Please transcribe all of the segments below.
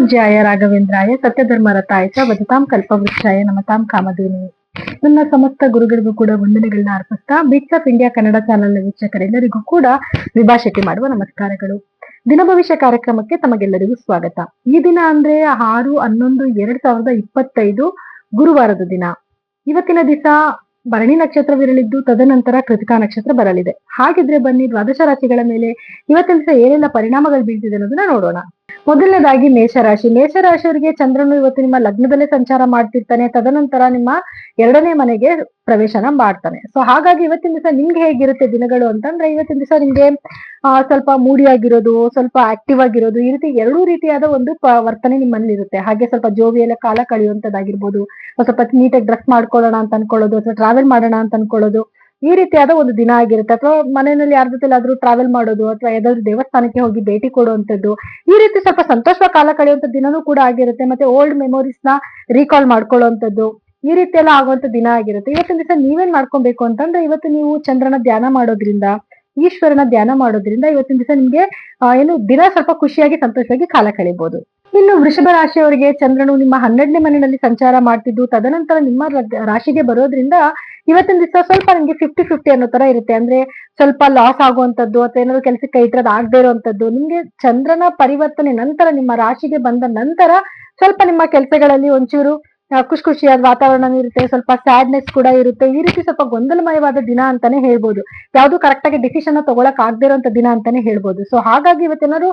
ಪೂಜ್ಯಾಯ ರಾಘವೇಂದ್ರಾಯ ಸತ್ಯಧರ್ಮರತಾಯ ಚ ವದತಾಂ ಕಲ್ಪವೃಕ್ಷಾಯ ನಮತಾಂ ಕಾಮಧೇನಿ ನನ್ನ ಸಮಸ್ತ ಗುರುಗಳಿಗೂ ಕೂಡ ವಂದನೆಗಳನ್ನ ಅರ್ಪಿಸ್ತಾ Bits of India Kannada channel ವೀಕ್ಷಕರೆಲ್ಲರಿಗೂ ಕೂಡ ವಿಭಾಷೆಗೆ ಮಾಡುವ ನಮಸ್ಕಾರಗಳು. ದಿನ ಭವಿಷ್ಯ ಕಾರ್ಯಕ್ರಮಕ್ಕೆ ತಮಗೆಲ್ಲರಿಗೂ ಸ್ವಾಗತ. ಈ ದಿನ ಅಂದ್ರೆ ಆರು, ಹನ್ನೊಂದು, ಎರಡ್ ಸಾವಿರದ ಇಪ್ಪತ್ತೈದು ಗುರುವಾರದ ದಿನ. ಇವತ್ತಿನ ದಿವಸ ಭರಣಿ ನಕ್ಷತ್ರವಿರಲಿದ್ದು ತದನಂತರ ಕೃತಿಕಾ ನಕ್ಷತ್ರ ಬರಲಿದೆ. ಹಾಗಿದ್ರೆ ಬನ್ನಿ ದ್ವಾದಶ ರಾಶಿಗಳ ಮೇಲೆ ಇವತ್ತಿನ ಏನೆಲ್ಲ ಪರಿಣಾಮಗಳು ಬೀಳ್ತಿದೆ ಅನ್ನೋದನ್ನ ನೋಡೋಣ. ಮೊದಲನೇದಾಗಿ ಮೇಷರಾಶಿ. ಮೇಷರಾಶಿಯವರಿಗೆ ಚಂದ್ರನು ಇವತ್ತು ನಿಮ್ಮ ಲಗ್ನದಲ್ಲೇ ಸಂಚಾರ ಮಾಡ್ತಿರ್ತಾನೆ. ತದನಂತರ ನಿಮ್ಮ ಎರಡನೇ ಮನೆಗೆ ಪ್ರವೇಶನ ಮಾಡ್ತಾನೆ. ಸೊ ಹಾಗಾಗಿ ಇವತ್ತಿನ ದಿವಸ ನಿಮ್ಗೆ ಹೇಗಿರುತ್ತೆ ದಿನಗಳು ಅಂತಂದ್ರೆ ಇವತ್ತಿನ ದಿವಸ ನಿಮ್ಗೆ ಸ್ವಲ್ಪ ಮೂಡಿ ಆಗಿರೋದು, ಸ್ವಲ್ಪ ಆಕ್ಟಿವ್ ಆಗಿರೋದು ಈ ರೀತಿ ಎರಡೂ ರೀತಿಯಾದ ಒಂದು ವರ್ತನೆ ನಿಮ್ಮಲ್ಲಿ ಇರುತ್ತೆ. ಹಾಗೆ ಸ್ವಲ್ಪ ಜೋವಿಯಲ್ಲ ಕಾಲ ಕಳೆಯುವಂತದ್ದಾಗಿರ್ಬೋದು. ಸ್ವಲ್ಪ ನೀಟಾಗಿ ಡ್ರೆಸ್ ಮಾಡ್ಕೊಳ್ಳೋಣ ಅಂತ ಅನ್ಕೊಳ್ಳೋದು, ಅಥವಾ ಟ್ರಾವೆಲ್ ಮಾಡೋಣ ಅಂತ ಅನ್ಕೊಳ್ಳೋದು. ಈ ರೀತಿಯಾದ ಒಂದು ದಿನ ಆಗಿರುತ್ತೆ. ಅಥವಾ ಮನೆಯಲ್ಲಿ ಯಾರ ಜೊತೆ ಆದ್ರೂ ಟ್ರಾವೆಲ್ ಮಾಡೋದು ಅಥವಾ ಯಾವ್ದಾದ್ರು ದೇವಸ್ಥಾನಕ್ಕೆ ಹೋಗಿ ಭೇಟಿ ಕೊಡುವಂಥದ್ದು, ಈ ರೀತಿ ಸ್ವಲ್ಪ ಸಂತೋಷವಾಗಿ ಕಾಲ ಕಳೆಯುವಂತ ದಿನನೂ ಕೂಡ ಆಗಿರುತ್ತೆ. ಮತ್ತೆ ಓಲ್ಡ್ ಮೆಮೊರೀಸ್ನ ರೀಕಾಲ್ ಮಾಡ್ಕೊಳ್ಳುವಂಥದ್ದು, ಈ ರೀತಿ ಎಲ್ಲ ಆಗುವಂತ ದಿನ ಆಗಿರುತ್ತೆ. ಇವತ್ತಿನ ದಿವಸ ನೀವೇನ್ ಮಾಡ್ಕೊಬೇಕು ಅಂತಂದ್ರೆ, ಇವತ್ತು ನೀವು ಚಂದ್ರನ ಧ್ಯಾನ ಮಾಡೋದ್ರಿಂದ ಈಶ್ವರನ ಧ್ಯಾನ ಮಾಡೋದ್ರಿಂದ ಇವತ್ತಿನ ದಿವಸ ನಿಮ್ಗೆ ಏನು ದಿನ ಸ್ವಲ್ಪ ಖುಷಿಯಾಗಿ, ಸಂತೋಷವಾಗಿ ಕಾಲ ಕಳಿಬಹುದು ಇನ್ನು ವೃಷಭ ರಾಶಿಯವರಿಗೆ ಚಂದ್ರನು ನಿಮ್ಮ ಹನ್ನೆರಡನೇ ಮನೆಯಲ್ಲಿ ಸಂಚಾರ ಮಾಡ್ತಿದ್ದು, ತದನಂತರ ನಿಮ್ಮ ರಾಶಿಗೆ ಬರೋದ್ರಿಂದ ಇವತ್ತಿನ ದಿವಸ ಸ್ವಲ್ಪ ನಿಮ್ಗೆ ಫಿಫ್ಟಿ ಫಿಫ್ಟಿ ಅನ್ನೋ ತರ ಇರುತ್ತೆ. ಅಂದ್ರೆ ಸ್ವಲ್ಪ ಲಾಸ್ ಆಗುವಂತದ್ದು ಅಥವಾ ಏನಾದ್ರು ಕೆಲಸಕ್ಕೆ ಕೈ ಇಟ್ಟದ್ ಆಗದೆ ಇರುವಂತದ್ದು ನಿಮ್ಗೆ ಚಂದ್ರನ ಪರಿವರ್ತನೆ ನಂತರ, ನಿಮ್ಮ ರಾಶಿಗೆ ಬಂದ ನಂತರ ಸ್ವಲ್ಪ ನಿಮ್ಮ ಕೆಲಸಗಳಲ್ಲಿ ಒಂಚೂರು ಖುಷಿ ಖುಷಿಯಾದ ವಾತಾವರಣ ಇರುತ್ತೆ, ಸ್ವಲ್ಪ ಸ್ಯಾಡ್ನೆಸ್ ಕೂಡ ಇರುತ್ತೆ. ಈ ರೀತಿ ಸ್ವಲ್ಪ ಗೊಂದಲಮಯವಾದ ದಿನ ಅಂತಾನೆ ಹೇಳ್ಬೋದು. ಯಾವ್ದು ಕರೆಕ್ಟ್ ಆಗಿ ಡಿಸಿಷನ್ ತಗೊಳಕ್ ಆಗದೆ ಇರುವಂತ ದಿನ ಅಂತಾನೆ ಹೇಳ್ಬೋದು. ಸೊ ಹಾಗಾಗಿ ಇವತ್ತೇನಾದ್ರು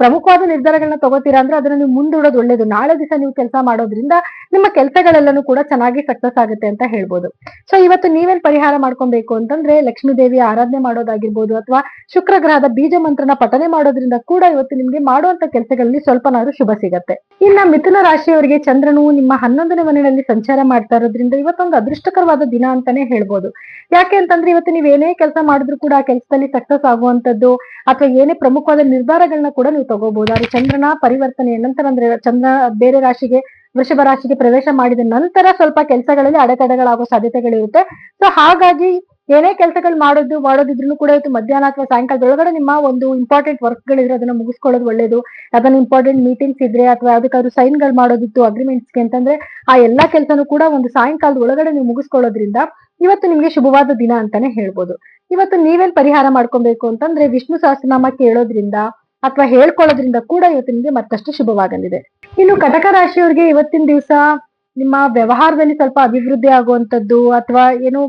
ಪ್ರಮುಖವಾದ ನಿರ್ಧಾರಗಳನ್ನ ತಗೋತೀರಾ ಅಂದ್ರೆ ಅದನ್ನ ನೀವು ಮುಂದೂಡೋದು ಒಳ್ಳೇದು. ನಾಳೆ ದಿವಸ ನೀವು ಕೆಲಸ ಮಾಡೋದ್ರಿಂದ ನಿಮ್ಮ ಕೆಲಸಗಳೆಲ್ಲನೂ ಕೂಡ ಚೆನ್ನಾಗಿ ಸಕ್ಸಸ್ ಆಗುತ್ತೆ ಅಂತ ಹೇಳ್ಬೋದು. ಸೊ ಇವತ್ತು ನೀವೇನ್ ಪರಿಹಾರ ಮಾಡ್ಕೊಬೇಕು ಅಂತಂದ್ರೆ ಲಕ್ಷ್ಮೀ ದೇವಿ ಆರಾಧನೆ ಮಾಡೋದಾಗಿರ್ಬೋದು ಅಥವಾ ಶುಕ್ರ ಗ್ರಹದ ಬೀಜ ಮಂತ್ರನ ಪಠನೆ ಮಾಡೋದ್ರಿಂದ ಕೂಡ ಇವತ್ತು ನಿಮ್ಗೆ ಮಾಡುವಂತ ಕೆಲಸಗಳಲ್ಲಿ ಸ್ವಲ್ಪನಾದ್ರೂ ಶುಭ ಸಿಗತ್ತೆ. ಇನ್ನ ಮಿಥುನ ರಾಶಿಯವರಿಗೆ ಚಂದ್ರನು ನಿಮ್ಮ ಹನ್ನೊಂದನೇ ಮನೆಯಲ್ಲಿ ಸಂಚಾರ ಮಾಡ್ತಾ ಇರೋದ್ರಿಂದ ಇವತ್ತೊಂದು ಅದೃಷ್ಟಕರವಾದ ದಿನ ಅಂತಾನೆ ಹೇಳ್ಬೋದು. ಯಾಕೆ ಅಂತಂದ್ರೆ ಇವತ್ತು ನೀವು ಏನೇ ಕೆಲಸ ಮಾಡಿದ್ರು ಕೂಡ ಆ ಕೆಲಸದಲ್ಲಿ ಸಕ್ಸಸ್ ಆಗುವಂತದ್ದು ಅಥವಾ ಏನೇ ಪ್ರಮುಖವಾದ ನಿರ್ಧಾರಗಳನ್ನ ಕೂಡ ನೀವು ತಗೋಬಹುದು ಅದು ಚಂದ್ರನ ಪರಿವರ್ತನೆ ನಂತರ ಅಂದ್ರೆ ಚಂದ್ರ ಬೇರೆ ರಾಶಿಗೆ, ವೃಷಭ ರಾಶಿಗೆ ಪ್ರವೇಶ ಮಾಡಿದ ನಂತರ ಸ್ವಲ್ಪ ಕೆಲಸಗಳಲ್ಲಿ ಅಡೆತಡೆಗಳಾಗುವ ಸಾಧ್ಯತೆಗಳಿರುತ್ತೆ. ಸೊ ಹಾಗಾಗಿ ಏನೇ ಕೆಲಸಗಳು ಮಾಡೋದು ಮಾಡೋದಿದ್ರು ಕೂಡ ಇವತ್ತು ಮಧ್ಯಾಹ್ನ ಅಥವಾ ಸಾಯಂಕಾಲದೊಳಗಡೆ ನಿಮ್ಮ ಒಂದು ಇಂಪಾರ್ಟೆಂಟ್ ವರ್ಕ್ಗಳಿದ್ರೆ ಅದನ್ನ ಮುಗಿಸ್ಕೊಳ್ಳೋದು ಒಳ್ಳೇದು. ಅದನ್ನ ಇಂಪಾರ್ಟೆಂಟ್ ಮೀಟಿಂಗ್ಸ್ ಇದ್ರೆ ಅಥವಾ ಯಾವ್ದಕ್ಕಾದ್ರೂ ಸೈನ್ಗಳು ಮಾಡೋದಿತ್ತು ಅಗ್ರಿಮೆಂಟ್ಸ್ಗೆ ಅಂತಂದ್ರೆ ಆ ಎಲ್ಲಾ ಕೆಲಸನೂ ಕೂಡ ಒಂದು ಸಾಯಂಕಾಲದ ಒಳಗಡೆ ನೀವು ಮುಗಿಸ್ಕೊಳ್ಳೋದ್ರಿಂದ ಇವತ್ತು ನಿಮ್ಗೆ ಶುಭವಾದ ದಿನ ಅಂತಾನೆ ಹೇಳ್ಬೋದು. ಇವತ್ತು ನೀವೇನ್ ಪರಿಹಾರ ಮಾಡ್ಕೊಬೇಕು ಅಂತಂದ್ರೆ ವಿಷ್ಣು ಸಹಸ್ರನಾಮ ಕೇಳೋದ್ರಿಂದ ಅಥವಾ ಹೇಳ್ಕೊಳ್ಳೋದ್ರಿಂದ ಕೂಡ ಇವತ್ತು ನಿಮ್ಗೆ ಮತ್ತಷ್ಟು ಶುಭವಾಗಲಿದೆ. ಇನ್ನು ಕಟಕ ರಾಶಿಯವರಿಗೆ ಇವತ್ತಿನ ದಿವಸ ನಿಮ್ಮ ವ್ಯವಹಾರದಲ್ಲಿ ಸ್ವಲ್ಪ ಅಭಿವೃದ್ಧಿ ಆಗುವಂತದ್ದು ಅಥವಾ ಏನು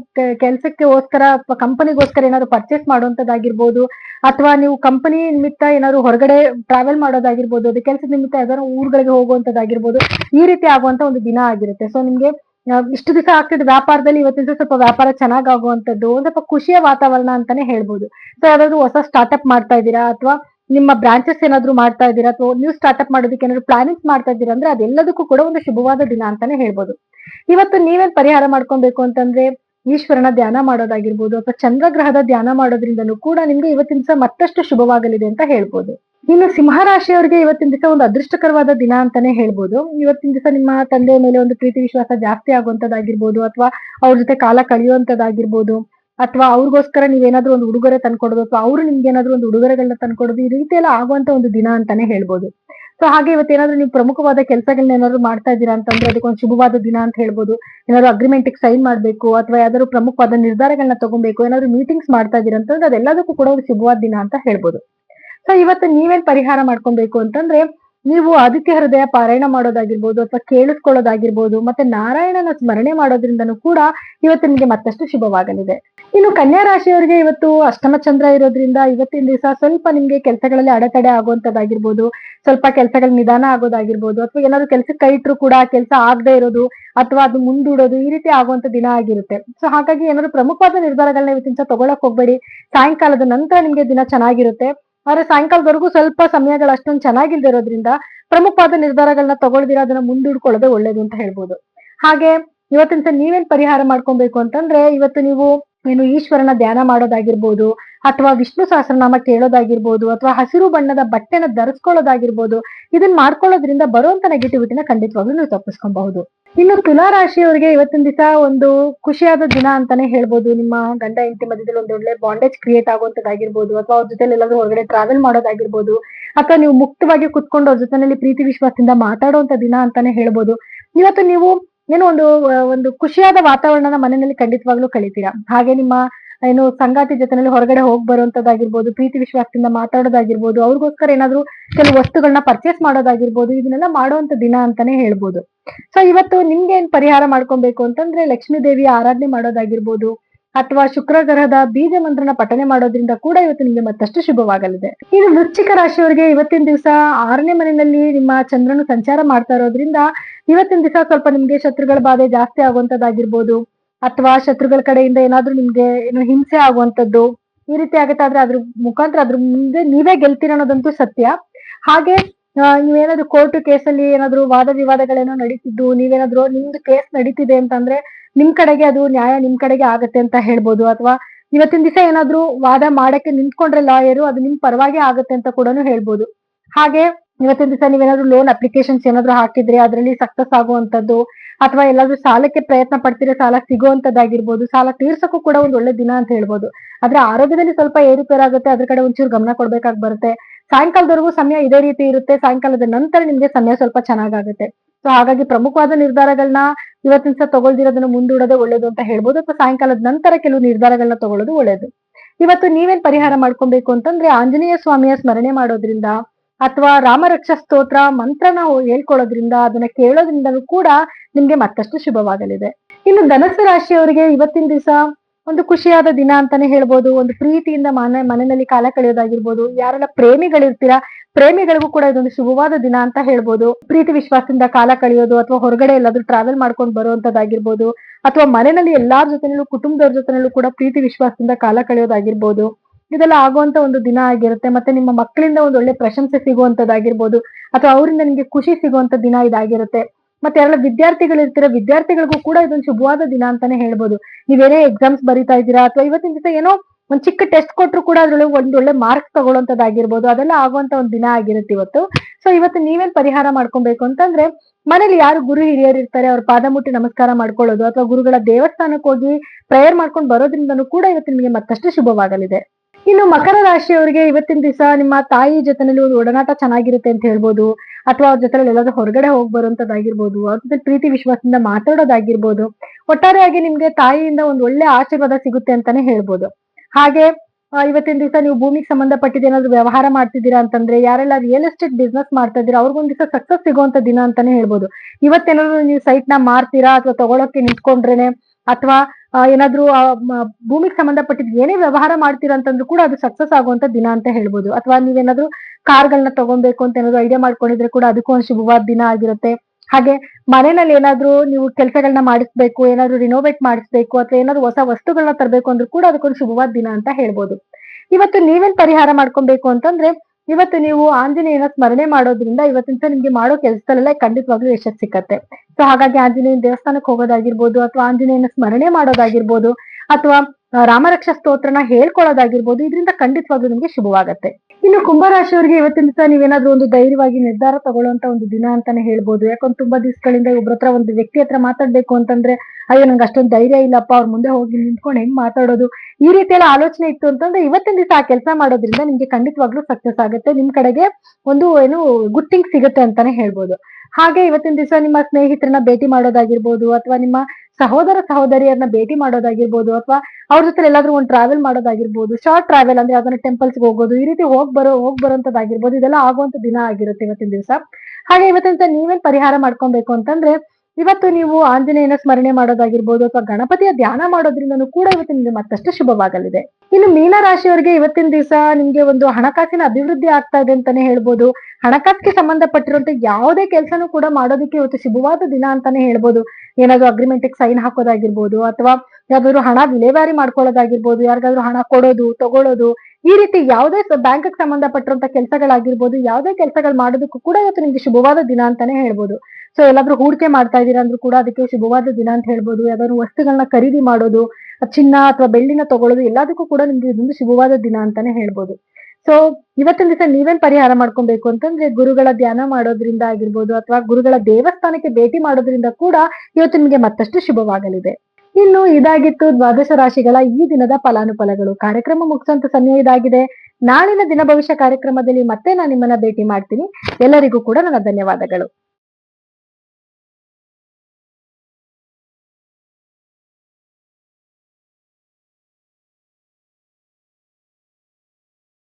ಕೆಲಸಕ್ಕೋಸ್ಕರ ಅಥವಾ ಕಂಪನಿಗೋಸ್ಕರ ಏನಾದ್ರು ಪರ್ಚೇಸ್ ಮಾಡುವಂತದ್ದಾಗಿರ್ಬೋದು ಅಥವಾ ನೀವು ಕಂಪನಿ ನಿಮಿತ್ತ ಏನಾದ್ರು ಹೊರಗಡೆ ಟ್ರಾವೆಲ್ ಮಾಡೋದಾಗಿರ್ಬೋದು, ಅದು ಕೆಲಸದ ನಿಮಿತ್ತ ಯಾವ್ದಾದ್ರು ಊರುಗಳಿಗೆ ಹೋಗುವಂತದ್ದಾಗಿರ್ಬೋದು ಈ ರೀತಿ ಆಗುವಂತ ಒಂದು ದಿನ ಆಗಿರುತ್ತೆ. ಸೊ ನಿಮ್ಗೆ ಇಷ್ಟು ದಿವಸ ಆಗ್ತಿದ್ದ ವ್ಯಾಪಾರದಲ್ಲಿ, ಇವತ್ತಿನ ಸ್ವಲ್ಪ ವ್ಯಾಪಾರ ಚೆನ್ನಾಗ್ ಆಗುವಂತದ್ದು ಒಂದ್ ಸ್ವಲ್ಪ ಖುಷಿಯ ವಾತಾವರಣ ಅಂತಾನೆ ಹೇಳ್ಬೋದು. ಸೊ ಯಾವ್ದಾದ್ರು ಹೊಸ ಸ್ಟಾರ್ಟ್ಅಪ್ ಮಾಡ್ತಾ ಇದ್ದೀರಾ ಅಥವಾ ನಿಮ್ಮ ಬ್ರಾಂಚಸ್ ಏನಾದ್ರು ಮಾಡ್ತಾ ಇದ್ದೀರಾ? ಅಥವಾ ನೀವು ಸ್ಟಾರ್ಟ್ಅಪ್ ಮಾಡೋದಕ್ಕೆ ಏನಾದ್ರು ಪ್ಲಾನಿಂಗ್ ಮಾಡ್ತಾ ಇದ್ದೀರಾ? ಅಂದ್ರೆ ಅದೆಲ್ಲದಕ್ಕೂ ಕೂಡ ಒಂದು ಶುಭವಾದ ದಿನ ಅಂತಾನೆ ಹೇಳ್ಬೋದು. ಇವತ್ತು ನೀವೇನ್ ಪರಿಹಾರ ಮಾಡ್ಕೊಬೇಕು ಅಂತಂದ್ರೆ ಈಶ್ವರನ ಧ್ಯಾನ ಮಾಡೋದಾಗಿರ್ಬೋದು, ಅಥವಾ ಚಂದ್ರಗ್ರಹದ ಧ್ಯಾನ ಮಾಡೋದ್ರಿಂದನೂ ಕೂಡ ನಿಮ್ಗೆ ಇವತ್ತಿನ ದಿವಸ ಮತ್ತಷ್ಟು ಶುಭವಾಗಲಿದೆ ಅಂತ ಹೇಳ್ಬೋದು. ಇನ್ನು ಸಿಂಹರಾಶಿಯವರಿಗೆ ಇವತ್ತಿನ ದಿವಸ ಒಂದು ಅದೃಷ್ಟಕರವಾದ ದಿನ ಅಂತಾನೆ ಹೇಳ್ಬೋದು. ಇವತ್ತಿನ ದಿವಸ ನಿಮ್ಮ ತಂದೆಯ ಮೇಲೆ ಒಂದು ಪ್ರೀತಿ ವಿಶ್ವಾಸ ಜಾಸ್ತಿ ಆಗುವಂತದ್ದಾಗಿರ್ಬೋದು ಅಥವಾ ಅವ್ರ ಜೊತೆ ಕಾಲ ಕಳೆಯುವಂತದ್ದಾಗಿರ್ಬೋದು ಅಥವಾ ಅವ್ರಿಗೋಸ್ಕರ ನೀವೇನಾದ್ರೂ ಒಂದು ಉಡುಗೊರೆ ತಂದ್ಕೊಡೋದು ಅಥವಾ ಅವ್ರು ನಿಮ್ಗೆ ಏನಾದ್ರು ಒಂದು ಉಡುಗೊರೆಗಳನ್ನ ತಂದ್ಕೊಡೋದು ಈ ರೀತಿ ಎಲ್ಲ ಆಗುವಂತ ಒಂದು ದಿನ ಅಂತಾನೆ ಹೇಳ್ಬೋದು. ಸೊ ಹಾಗೆ ಇವತ್ತೇನಾದ್ರೂ ನೀವು ಪ್ರಮುಖವಾದ ಕೆಲಸಗಳನ್ನ ಏನಾದ್ರು ಮಾಡ್ತಾ ಇದ್ದೀರಾ ಅಂತಂದ್ರೆ ಅದಕ್ಕೊಂದು ಶುಭವಾದ ದಿನ ಅಂತ ಹೇಳ್ಬೋದು. ಏನಾದ್ರು ಅಗ್ರಿಮೆಂಟ್ ಸೈನ್ ಮಾಡ್ಬೇಕು ಅಥವಾ ಯಾವ್ದಾದ್ರು ಪ್ರಮುಖವಾದ ನಿರ್ಧಾರಗಳನ್ನ ತಗೊಬೇಕು, ಏನಾದ್ರು ಮೀಟಿಂಗ್ಸ್ ಮಾಡ್ತಾ ಇದ್ದೀರಾ ಅಂತಂದ್ರೆ ಅದೆಲ್ಲದಕ್ಕೂ ಕೂಡ ಒಂದು ಶುಭವಾದ ದಿನ ಅಂತ ಹೇಳ್ಬೋದು. ಸೊ ಇವತ್ತು ನೀವೇನ್ ಪರಿಹಾರ ಮಾಡ್ಕೊಬೇಕು ಅಂತಂದ್ರೆ ನೀವು ಆದಿತ್ಯ ಹೃದಯ ಪಾರಾಯಣ ಮಾಡೋದಾಗಿರ್ಬೋದು ಅಥವಾ ಕೇಳಿಸ್ಕೊಳ್ಳೋದಾಗಿರ್ಬೋದು ಮತ್ತೆ ನಾರಾಯಣನ ಸ್ಮರಣೆ ಮಾಡೋದ್ರಿಂದನೂ ಕೂಡ ಇವತ್ತು ನಿಮಗೆ ಮತ್ತಷ್ಟು ಶುಭವಾಗಲಿದೆ. ಇನ್ನು ಕನ್ಯಾ ರಾಶಿಯವರಿಗೆ ಇವತ್ತು ಅಷ್ಟಮ ಚಂದ್ರ ಇರೋದ್ರಿಂದ ಇವತ್ತಿನ ದಿವಸ ಸ್ವಲ್ಪ ನಿಮ್ಗೆ ಕೆಲಸಗಳಲ್ಲಿ ಅಡೆತಡೆ ಆಗುವಂತದ್ದಾಗಿರ್ಬೋದು ಸ್ವಲ್ಪ ಕೆಲಸಗಳ ನಿಧಾನ ಆಗೋದಾಗಿರ್ಬೋದು ಅಥವಾ ಏನಾದ್ರು ಕೆಲಸಕ್ಕೆ ಕೈ ಇಟ್ಟರು ಕೂಡ ಕೆಲಸ ಆಗದೆ ಇರೋದು ಅಥವಾ ಅದು ಮುಂದೂಡೋದು ಈ ರೀತಿ ಆಗುವಂತ ದಿನ ಆಗಿರುತ್ತೆ. ಸೊ ಹಾಗಾಗಿ ಏನಾದ್ರು ಪ್ರಮುಖವಾದ ನಿರ್ಧಾರಗಳನ್ನ ಇವತ್ತಿನ ತಗೊಳಕ್ ಹೋಗ್ಬೇಡಿ. ಸಾಯಂಕಾಲದ ನಂತರ ನಿಮ್ಗೆ ದಿನ ಚೆನ್ನಾಗಿರುತ್ತೆ. ಆದ್ರೆ ಸಾಯಂಕಾಲದವರೆಗೂ ಸ್ವಲ್ಪ ಸಮಯಗಳು ಅಷ್ಟೊಂದು ಚೆನ್ನಾಗಿಲ್ದೇ ಇರೋದ್ರಿಂದ ಪ್ರಮುಖವಾದ ನಿರ್ಧಾರಗಳನ್ನ ತಗೊಳ್ದಿರ, ಅದನ್ನ ಮುಂದೂಡ್ಕೊಳ್ಳೋದೇ ಒಳ್ಳೇದು ಅಂತ ಹೇಳ್ಬೋದು. ಹಾಗೆ ಇವತ್ತಿನ ಸರ್ ನೀವೇನ್ ಪರಿಹಾರ ಮಾಡ್ಕೊಬೇಕು ಅಂತಂದ್ರೆ, ಇವತ್ತು ನೀವು ಏನು ಈಶ್ವರನ ಧ್ಯಾನ ಮಾಡೋದಾಗಿರ್ಬೋದು, ಅಥವಾ ವಿಷ್ಣು ಸಹಸ್ರನಾಮ ಕೇಳೋದಾಗಿರ್ಬೋದು, ಅಥವಾ ಹಸಿರು ಬಣ್ಣದ ಬಟ್ಟೆನ ಧರಿಸ್ಕೊಳ್ಳೋದಾಗಿರ್ಬೋದು ಇದನ್ನ ಮಾಡ್ಕೊಳ್ಳೋದ್ರಿಂದ ಬರುವಂತ ನೆಗೆಟಿವಿಟಿನ ಖಂಡಿತವಾಗ್ಲೂ ನೀವು ತಪ್ಪಿಸ್ಕೊಬಹುದು. ಇನ್ನು ತುಲಾ ರಾಶಿಯವರಿಗೆ ಇವತ್ತಿನ ದಿವಸ ಒಂದು ಖುಷಿಯಾದ ದಿನ ಅಂತಾನೆ ಹೇಳ್ಬೋದು. ನಿಮ್ಮ ಗಂಡ, ಹೆಂಡತಿ ಮಧ್ಯದಲ್ಲಿ ಒಂದು ಒಳ್ಳೆ ಬಾಂಡೇಜ್ ಕ್ರಿಯೇಟ್ ಆಗುವಂತದ್ದಾಗಿರ್ಬೋದು ಅಥವಾ ಅವ್ರ ಜೊತೆ ಎಲ್ಲಾದ್ರೂ ಹೊರಗಡೆ ಟ್ರಾವೆಲ್ ಮಾಡೋದಾಗಿರ್ಬೋದು ಅಥವಾ ನೀವು ಮುಕ್ತವಾಗಿ ಕುತ್ಕೊಂಡು ಅವ್ರ ಜೊತೆನಲ್ಲಿ ಪ್ರೀತಿ ವಿಶ್ವಾಸದಿಂದ ಮಾತಾಡುವಂತ ದಿನ ಅಂತಾನೆ ಹೇಳ್ಬೋದು. ಇವತ್ತು ನೀವು ಏನೋ ಒಂದು ಒಂದು ಖುಷಿಯಾದ ವಾತಾವರಣನ ಮನೆಯಲ್ಲಿ ಖಂಡಿತವಾಗ್ಲೂ ಕಳಿತೀರಾ? ಹಾಗೆ ನಿಮ್ಮ ಏನು ಸಂಗಾತಿ ಜೊತೆನಲ್ಲಿ ಹೊರಗಡೆ ಹೋಗಿ ಬರುವಂತದ್ದಾಗಿರ್ಬೋದು ಪ್ರೀತಿ ವಿಶ್ವಾಸದಿಂದ ಮಾತಾಡೋದಾಗಿರ್ಬೋದು, ಅವ್ರಿಗೋಸ್ಕರ ಏನಾದ್ರು ಕೆಲವು ವಸ್ತುಗಳನ್ನ ಪರ್ಚೇಸ್ ಮಾಡೋದಾಗಿರ್ಬೋದು, ಇದನ್ನೆಲ್ಲ ಮಾಡುವಂತ ದಿನ ಅಂತಾನೆ ಹೇಳ್ಬೋದು. ಸೊ ಇವತ್ತು ನಿಮ್ಗೆ ಏನ್ ಪರಿಹಾರ ಮಾಡ್ಕೊಬೇಕು ಅಂತಂದ್ರೆ ಲಕ್ಷ್ಮೀ ದೇವಿಯ ಆರಾಧನೆ ಮಾಡೋದಾಗಿರ್ಬೋದು ಅಥವಾ ಶುಕ್ರ ಗ್ರಹದ ಬೀಜ ಮಂತ್ರನ ಪಠನೆ ಮಾಡೋದ್ರಿಂದ ಕೂಡ ಇವತ್ತು ನಿಮ್ಗೆ ಮತ್ತಷ್ಟು ಶುಭವಾಗಲಿದೆ. ಇನ್ನು ವೃಶ್ಚಿಕ ರಾಶಿಯವರಿಗೆ ಇವತ್ತಿನ ದಿವಸ ಆರನೇ ಮನೆಯಲ್ಲಿ ನಿಮ್ಮ ಚಂದ್ರನು ಸಂಚಾರ ಮಾಡ್ತಾ ಇರೋದ್ರಿಂದ ಇವತ್ತಿನ ದಿವಸ ಸ್ವಲ್ಪ ನಿಮ್ಗೆ ಶತ್ರುಗಳ ಬಾಧೆ ಜಾಸ್ತಿ ಆಗುವಂತದ್ದಾಗಿರ್ಬೋದು ಅಥವಾ ಶತ್ರುಗಳ ಕಡೆಯಿಂದ ಏನಾದ್ರೂ ನಿಮ್ಗೆ ಏನು ಹಿಂಸೆ ಆಗುವಂತದ್ದು ಈ ರೀತಿ ಆಗುತ್ತೆ ಆದ್ರೆ ಅದ್ರ ಮುಖಾಂತರ ಅದ್ರ ಮುಂದೆ ನೀವೇ ಗೆಲ್ತೀರ ಅನ್ನೋದಂತೂ ಸತ್ಯ. ಹಾಗೆ ನೀವೇನಾದ್ರೂ ಕೋರ್ಟ್ ಕೇಸಲ್ಲಿ ಏನಾದ್ರು ವಾದ ವಿವಾದಗಳೇನೋ ನಡೀತಿದ್ದು, ನೀವೇನಾದ್ರು ನಿಮ್ದು ಕೇಸ್ ನಡೀತಿದೆ ಅಂತಂದ್ರೆ ನಿಮ್ ಕಡೆಗೆ ಅದು ನ್ಯಾಯ ನಿಮ್ ಕಡೆಗೆ ಆಗತ್ತೆ ಅಂತ ಹೇಳ್ಬೋದು. ಅಥವಾ ಇವತ್ತಿನ ದಿವಸ ಏನಾದ್ರು ವಾದ ಮಾಡಕ್ಕೆ ನಿಂತ್ಕೊಂಡ್ರೆ ಲಾಯರು ಅದು ನಿಮ್ ಪರವಾಗಿ ಆಗತ್ತೆ ಅಂತ ಕೂಡ ಹೇಳ್ಬೋದು. ಹಾಗೆ ಇವತ್ತಿನ ದಿವಸ ನೀವೇನಾದ್ರು ಲೋನ್ ಅಪ್ಲಿಕೇಶನ್ಸ್ ಏನಾದ್ರು ಹಾಕಿದ್ರೆ ಅದರಲ್ಲಿ ಸಕ್ಸಸ್ ಆಗುವಂತದ್ದು ಅಥವಾ ಎಲ್ಲಾದ್ರೂ ಸಾಲಕ್ಕೆ ಪ್ರಯತ್ನ ಪಡ್ತೀರಾ ಸಾಲ ಸಿಗುವಂತದ್ದಾಗಿರ್ಬೋದು ಸಾಲ ತೀರ್ಸಕ್ಕೂ ಕೂಡ ಒಂದು ಒಳ್ಳೆ ದಿನ ಅಂತ ಹೇಳ್ಬೋದು. ಆದ್ರೆ ಆರೋಗ್ಯದಲ್ಲಿ ಸ್ವಲ್ಪ ಏರುಪೇರಾಗುತ್ತೆ, ಅದ್ರ ಕಡೆ ಒಂಚೂರು ಗಮನ ಕೊಡ್ಬೇಕಾಗಿ ಬರುತ್ತೆ. ಸಾಯಂಕಾಲದವರೆಗೂ ಸಮಯ ಇದೇ ರೀತಿ ಇರುತ್ತೆ. ಸಾಯಂಕಾಲದ ನಂತರ ನಿಮ್ಗೆ ಸಮಯ ಸ್ವಲ್ಪ ಚೆನ್ನಾಗಾಗುತ್ತೆ. ಸೊ ಹಾಗಾಗಿ ಪ್ರಮುಖವಾದ ನಿರ್ಧಾರಗಳನ್ನ ಇವತ್ತಿನ ಸಹ ತಗೊಳ್ದಿರೋದನ್ನ ಮುಂದೂಡೋದೇ ಒಳ್ಳೇದು ಅಂತ ಹೇಳ್ಬೋದು. ಅಥವಾ ಸಾಯಂಕಾಲದ ನಂತರ ಕೆಲವು ನಿರ್ಧಾರಗಳನ್ನ ತಗೊಳ್ಳೋದು ಒಳ್ಳೇದು. ಇವತ್ತು ನೀವೇನ್ ಪರಿಹಾರ ಮಾಡ್ಕೊಬೇಕು ಅಂತಂದ್ರೆ ಆಂಜನೇಯ ಸ್ವಾಮಿಯ ಸ್ಮರಣೆ ಮಾಡೋದ್ರಿಂದ ಅಥವಾ ರಾಮರಕ್ಷ ಸ್ತೋತ್ರ ಮಂತ್ರನ ಹೇಳ್ಕೊಳ್ಳೋದ್ರಿಂದ ಅದನ್ನ ಕೇಳೋದ್ರಿಂದಲೂ ಕೂಡ ನಿಮ್ಗೆ ಮತ್ತಷ್ಟು ಶುಭವಾಗಲಿದೆ. ಇನ್ನು ಧನಸ್ಸು ರಾಶಿಯವರಿಗೆ ಇವತ್ತಿನ ದಿವಸ ಒಂದು ಖುಷಿಯಾದ ದಿನ ಅಂತಾನೆ ಹೇಳ್ಬೋದು, ಒಂದು ಪ್ರೀತಿಯಿಂದ ಮನೆ, ಮನೆಯಲ್ಲಿ ಕಾಲ ಕಳೆಯೋದಾಗಿರ್ಬೋದು, ಯಾರೆಲ್ಲ ಪ್ರೇಮಿಗಳಿರ್ತೀರಾ, ಪ್ರೇಮಿಗಳಿಗೂ ಕೂಡ ಇದೊಂದು ಶುಭವಾದ ದಿನ ಅಂತ ಹೇಳ್ಬೋದು. ಪ್ರೀತಿ ವಿಶ್ವಾಸದಿಂದ ಕಾಲ ಕಳೆಯೋದು ಅಥವಾ ಹೊರಗಡೆ ಎಲ್ಲಾದ್ರೂ ಟ್ರಾವೆಲ್ ಮಾಡ್ಕೊಂಡು ಬರುವಂತದ್ದಾಗಿರ್ಬೋದು, ಅಥವಾ ಮನೆಯಲ್ಲಿ ಎಲ್ಲಾರ ಜೊತೆನಲ್ಲೂ, ಕುಟುಂಬದವ್ರ ಜೊತೆನಲ್ಲೂ ಕೂಡ ಪ್ರೀತಿ ವಿಶ್ವಾಸದಿಂದ ಕಾಲ ಕಳೆಯೋದಾಗಿರ್ಬೋದು. ಇದೆಲ್ಲ ಆಗುವಂತ ಒಂದು ದಿನ ಆಗಿರುತ್ತೆ. ಮತ್ತೆ ನಿಮ್ಮ ಮಕ್ಕಳಿಂದ ಒಂದು ಒಳ್ಳೆ ಪ್ರಶಂಸೆ ಸಿಗುವಂತದ್ದಾಗಿರ್ಬೋದು, ಅಥವಾ ಅವರಿಂದ ನಿಮ್ಗೆ ಖುಷಿ ಸಿಗುವಂತ ದಿನ ಇದಾಗಿರುತ್ತೆ. ಮತ್ತೆ ಯಾರೆಲ್ಲ ವಿದ್ಯಾರ್ಥಿಗಳು ಇರ್ತೀರ ವಿದ್ಯಾರ್ಥಿಗಳಿಗೂ ಕೂಡ ಇದೊಂದು ಶುಭವಾದ ದಿನ ಅಂತಾನೆ ಹೇಳ್ಬೋದು. ನೀವೇನೇ ಎಕ್ಸಾಮ್ಸ್ ಬರಿತಾ ಇದ್ದೀರಾ, ಅಥವಾ ಇವತ್ತಿನ ದಿವಸ ಏನೋ ಒಂದ್ ಚಿಕ್ಕ ಟೆಸ್ಟ್ ಕೊಟ್ರು ಕೂಡ ಅದ್ರೊಳಗೆ ಒಂದ್ ಒಳ್ಳೆ ಮಾರ್ಕ್ಸ್ ತಗೊಳ್ಳೋಂಥದ್ದಾಗಿರ್ಬೋದು ಅದೆಲ್ಲ ಆಗುವಂತ ಒಂದ್ ದಿನ ಆಗಿರುತ್ತೆ ಇವತ್ತು. ಸೊ ಇವತ್ತು ನೀವೇನ್ ಪರಿಹಾರ ಮಾಡ್ಕೊಬೇಕು ಅಂತಂದ್ರೆ, ಮನೇಲಿ ಯಾರು ಗುರು ಹಿರಿಯರು ಇರ್ತಾರೆ, ಅವ್ರ ಪಾದ ಮುಟ್ಟಿ ನಮಸ್ಕಾರ ಮಾಡ್ಕೊಳ್ಳೋದು, ಅಥವಾ ಗುರುಗಳ ದೇವಸ್ಥಾನಕ್ಕೆ ಹೋಗಿ ಪ್ರೇಯರ್ ಮಾಡ್ಕೊಂಡು ಬರೋದ್ರಿಂದನೂ ಕೂಡ ಇವತ್ತು ನಿಮಗೆ ಮತ್ತಷ್ಟು ಶುಭವಾಗಲಿದೆ. ಇನ್ನು ಮಕರ ರಾಶಿಯವರಿಗೆ ಇವತ್ತಿನ ದಿವಸ ನಿಮ್ಮ ತಾಯಿ ಜೊತೆನಲ್ಲಿ ಒಂದು ಒಡನಾಟ ಚೆನ್ನಾಗಿರುತ್ತೆ ಅಂತ ಹೇಳ್ಬೋದು. ಅಥವಾ ಅವ್ರ ಜೊತೆ ಎಲ್ಲಾದ್ರೂ ಹೊರಗಡೆ ಹೋಗಿ ಬರುವಂತದ್ದಾಗಿರ್ಬೋದು, ಅವ್ರ ಜೊತೆ ಪ್ರೀತಿ ವಿಶ್ವಾಸದಿಂದ ಮಾತಾಡೋದಾಗಿರ್ಬೋದು ಒಟ್ಟಾರೆಯಾಗಿ ನಿಮ್ಗೆ ತಾಯಿಯಿಂದ ಒಂದ್ ಒಳ್ಳೆ ಆಶೀರ್ವಾದ ಸಿಗುತ್ತೆ ಅಂತಾನೆ ಹೇಳ್ಬೋದು. ಹಾಗೆ ಇವತ್ತಿನ ದಿವಸ ನೀವು ಭೂಮಿಗೆ ಸಂಬಂಧಪಟ್ಟಿದ್ದು ಏನಾದ್ರು ವ್ಯವಹಾರ ಮಾಡ್ತಿದ್ದೀರಾ ಅಂತಂದ್ರೆ, ಯಾರೆಲ್ಲ ರಿಯಲ್ ಎಸ್ಟೇಟ್ ಬಿಸ್ನೆಸ್ ಮಾಡ್ತಾ ಇದ್ದೀರಾ ಅವ್ರಿಗೊಂದ್ ದಿವಸ ಸಕ್ಸಸ್ ಸಿಗುವಂತ ದಿನ ಅಂತಾನೆ ಹೇಳ್ಬೋದು. ಇವತ್ತೇನಾದ್ರು ನೀವು ಸೈಟ್ನ ಮಾರ್ತೀರಾ ಅಥವಾ ತಗೊಳಕ್ಕೆ ನಿಂತ್ಕೊಂಡ್ರೇನೆ, ಅಥವಾ ಏನಾದ್ರೂ ಭೂಮಿಗೆ ಸಂಬಂಧಪಟ್ಟಿದ್ ಏನೇ ವ್ಯವಹಾರ ಮಾಡ್ತೀರಾ ಅಂತಂದ್ರೂ ಕೂಡ ಅದು ಸಕ್ಸಸ್ ಆಗುವಂತ ದಿನ ಅಂತ ಹೇಳ್ಬೋದು. ಅಥವಾ ನೀವೇನಾದ್ರೂ ಕಾರ್ಗಳನ್ನ ತಗೊಬೇಕು ಅಂತ ಏನಾದ್ರು ಐಡಿಯಾ ಮಾಡ್ಕೊಂಡಿದ್ರೆ ಕೂಡ ಅದಕ್ಕೂ ಒಂದು ಶುಭವಾದ ದಿನ ಆಗಿರುತ್ತೆ. ಹಾಗೆ ಮನೆಯಲ್ಲಿ ಏನಾದ್ರೂ ನೀವು ಕೆಲಸಗಳನ್ನ ಮಾಡಿಸ್ಬೇಕು, ಏನಾದ್ರು ರಿನೋವೇಟ್ ಮಾಡಿಸ್ಬೇಕು, ಅಥವಾ ಏನಾದ್ರು ಹೊಸ ವಸ್ತುಗಳನ್ನ ತರಬೇಕು ಅಂದ್ರೂ ಕೂಡ ಅದಕ್ಕೊಂದು ಶುಭವಾದ ದಿನ ಅಂತ ಹೇಳ್ಬೋದು. ಇವತ್ತು ನೀವೇನ್ ಪರಿಹಾರ ಮಾಡ್ಕೊಬೇಕು ಅಂತಂದ್ರೆ ಇವತ್ತು ನೀವು ಆಂಜನೇಯನ ಸ್ಮರಣೆ ಮಾಡೋದ್ರಿಂದ ಇವತ್ತಿನ ದಿವಸ ನಿಮ್ಗೆ ಮಾಡೋ ಕೆಲಸದಲ್ಲೆಲ್ಲ ಖಂಡಿತವಾಗ್ಲೂ ಯಶಸ್ಸು ಸಿಕ್ಕತ್ತೆ. ಸೊ ಹಾಗಾಗಿ ಆಂಜನೇಯನ ದೇವಸ್ಥಾನಕ್ಕೆ ಹೋಗೋದಾಗಿರ್ಬೋದು ಅಥವಾ ಆಂಜನೇಯನ ಸ್ಮರಣೆ ಮಾಡೋದಾಗಿರ್ಬೋದು ಅಥವಾ ರಾಮರಕ್ಷ ಸ್ತೋತ್ರನ ಹೇಳ್ಕೊಳ್ಳೋದಾಗಿರ್ಬೋದು, ಇದರಿಂದ ಖಂಡಿತವಾಗ್ಲೂ ನಿಮ್ಗೆ ಶುಭವಾಗತ್ತೆ. ಇನ್ನು ಕುಂಭರಾಶಿಯವರಿಗೆ ಇವತ್ತಿನ ದಿವಸ ನೀವೇನಾದ್ರೂ ಒಂದು ಧೈರ್ಯವಾಗಿ ನಿರ್ಧಾರ ತಗೊಳ್ಳುವಂತ ಒಂದು ದಿನ ಅಂತಾನೆ ಹೇಳ್ಬೋದು. ಯಾಕಂದ್ರೆ ತುಂಬಾ ದಿವಸಗಳಿಂದ ಒಬ್ಬರ ಹತ್ರ ಒಂದು ವ್ಯಕ್ತಿ ಹತ್ರ ಮಾತಾಡ್ಬೇಕು ಅಂತಂದ್ರೆ, ಅಯ್ಯೋ, ನಂಗೆ ಅಷ್ಟೊಂದು ಧೈರ್ಯ ಇಲ್ಲಪ್ಪ, ಅವ್ರ ಮುಂದೆ ಹೋಗಿ ನಿಂತ್ಕೊಂಡು ಹೆಂಗ್ ಮಾತಾಡೋದು? ಈ ರೀತಿ ಎಲ್ಲ ಆಲೋಚನೆ ಇತ್ತು ಅಂತಂದ್ರೆ ಇವತ್ತಿನ ದಿವಸ ಆ ಕೆಲಸ ಮಾಡೋದ್ರಿಂದ ನಿಮ್ಗೆ ಖಂಡಿತವಾಗ್ಲೂ ಸಕ್ಸಸ್ ಆಗುತ್ತೆ. ನಿಮ್ ಕಡೆಗೆ ಒಂದು, ಏನು ಗುಡ್ ಥಿಂಗ್ ಸಿಗುತ್ತೆ ಅಂತಾನೆ ಹೇಳ್ಬೋದು. ಹಾಗೆ ಇವತ್ತಿನ ದಿವಸ ನಿಮ್ಮ ಸ್ನೇಹಿತರನ್ನ ಭೇಟಿ ಮಾಡೋದಾಗಿರ್ಬೋದು, ಅಥವಾ ನಿಮ್ಮ ಸಹೋದರ ಸಹೋದರಿಯರನ್ನ ಭೇಟಿ ಮಾಡೋದಾಗಿರ್ಬೋದು, ಅಥವಾ ಅವ್ರ ಜೊತೆ ಎಲ್ಲಾದ್ರೂ ಒಂದು ಟ್ರಾವೆಲ್ ಮಾಡೋದಾಗಿರ್ಬೋದು ಶಾರ್ಟ್ ಟ್ರಾವೆಲ್ ಅಂದ್ರೆ ಅದನ್ನ ಟೆಂಪಲ್ಸ್ ಹೋಗೋದು, ಈ ರೀತಿ ಹೋಗ್ ಬರೋ, ಹೋಗ್ ಬರೋಂಥದ್ದಾಗಿರ್ಬೋದು, ಇದೆಲ್ಲ ಆಗುವಂತ ದಿನ ಆಗಿರುತ್ತೆ ಇವತ್ತಿನ ದಿವಸ. ಹಾಗೆ ಇವತ್ತಿನ ನೀವೇನ್ ಪರಿಹಾರ ಮಾಡ್ಕೊಬೇಕು ಅಂತಂದ್ರೆ, ಇವತ್ತು ನೀವು ಆಂಜನೇಯನ ಸ್ಮರಣೆ ಮಾಡೋದಾಗಿರ್ಬೋದು, ಅಥವಾ ಗಣಪತಿಯ ಧ್ಯಾನ ಮಾಡೋದ್ರಿಂದನೂ ಕೂಡ ಇವತ್ತಿನ ಮತ್ತಷ್ಟು ಶುಭವಾಗಲಿದೆ. ಇನ್ನು ಮೀನ ರಾಶಿಯವರಿಗೆ ಇವತ್ತಿನ ದಿವಸ ನಿಮ್ಗೆ ಒಂದು ಹಣಕಾಸಿನ ಅಭಿವೃದ್ಧಿ ಆಗ್ತಾ ಇದೆ ಅಂತಾನೆ ಹೇಳ್ಬೋದು. ಹಣಕಾಸಿಗೆ ಸಂಬಂಧಪಟ್ಟಿರುವಂತ ಯಾವುದೇ ಕೆಲಸನೂ ಕೂಡ ಮಾಡೋದಕ್ಕೆ ಇವತ್ತು ಶುಭವಾದ ದಿನ ಅಂತಾನೆ ಹೇಳ್ಬೋದು. ಏನಾದ್ರು ಅಗ್ರಿಮೆಂಟ್ ಸೈನ್ ಹಾಕೋದಾಗಿರ್ಬೋದು ಅಥವಾ ಯಾವ್ದಾದ್ರು ಹಣ ವಿಲೇವಾರಿ ಮಾಡ್ಕೊಳ್ಳೋದಾಗಿರ್ಬೋದು, ಯಾರಿಗಾದ್ರು ಹಣ ಕೊಡೋದು, ತಗೊಳ್ಳೋದು, ಈ ರೀತಿ ಯಾವುದೇ ಬ್ಯಾಂಕ್ ಸಂಬಂಧಪಟ್ಟಿರುವಂತ ಕೆಲಸಗಳಾಗಿರ್ಬೋದು, ಯಾವುದೇ ಕೆಲಸಗಳು ಮಾಡೋದಕ್ಕೂ ಕೂಡ ಇವತ್ತು ನಿಮ್ಗೆ ಶುಭವಾದ ದಿನ ಅಂತಾನೆ ಹೇಳ್ಬೋದು. ಸೊ ಎಲ್ಲಾದ್ರೂ ಹೂಡಿಕೆ ಮಾಡ್ತಾ ಇದೀರಾ ಅಂದ್ರೂ ಕೂಡ ಅದಕ್ಕೆ ಶುಭವಾದ ದಿನ ಅಂತ ಹೇಳ್ಬೋದು. ಯಾವ್ದಾದ್ರು ವಸ್ತುಗಳನ್ನ ಖರೀದಿ ಮಾಡೋದು ಚಿನ್ನ ಅಥವಾ ಬೆಳ್ಳಿನ ತಗೊಳ್ಳೋದು ಎಲ್ಲದಕ್ಕೂ ಕೂಡ ನಿಮ್ಗೆ ಇದೊಂದು ಶುಭವಾದ ದಿನ ಅಂತಾನೆ ಹೇಳ್ಬೋದು. ಸೊ ಇವತ್ತಿನ ದಿವಸ ನೀವೇನ್ ಪರಿಹಾರ ಮಾಡ್ಕೊಬೇಕು ಅಂತಂದ್ರೆ ಗುರುಗಳ ಧ್ಯಾನ ಮಾಡೋದ್ರಿಂದ ಆಗಿರ್ಬೋದು ಅಥವಾ ಗುರುಗಳ ದೇವಸ್ಥಾನಕ್ಕೆ ಭೇಟಿ ಮಾಡೋದ್ರಿಂದ ಕೂಡ ಇವತ್ತು ನಿಮಗೆ ಮತ್ತಷ್ಟು ಶುಭವಾಗಲಿದೆ. ಇನ್ನು ಇದಾಗಿತ್ತು ದ್ವಾದಶ ರಾಶಿಗಳ ಈ ದಿನದ ಫಲಾನುಫಲಗಳು. ಕಾರ್ಯಕ್ರಮ ಮುಗಿಸುವಂತ ಸಮಯ ಇದಾಗಿದೆ. ನಾಳಿನ ದಿನ ಭವಿಷ್ಯ ಕಾರ್ಯಕ್ರಮದಲ್ಲಿ ಮತ್ತೆ ನಾನು ನಿಮ್ಮನ್ನ ಭೇಟಿ ಮಾಡ್ತೀನಿ. ಎಲ್ಲರಿಗೂ ಕೂಡ ನನ್ನ ಧನ್ಯವಾದಗಳು.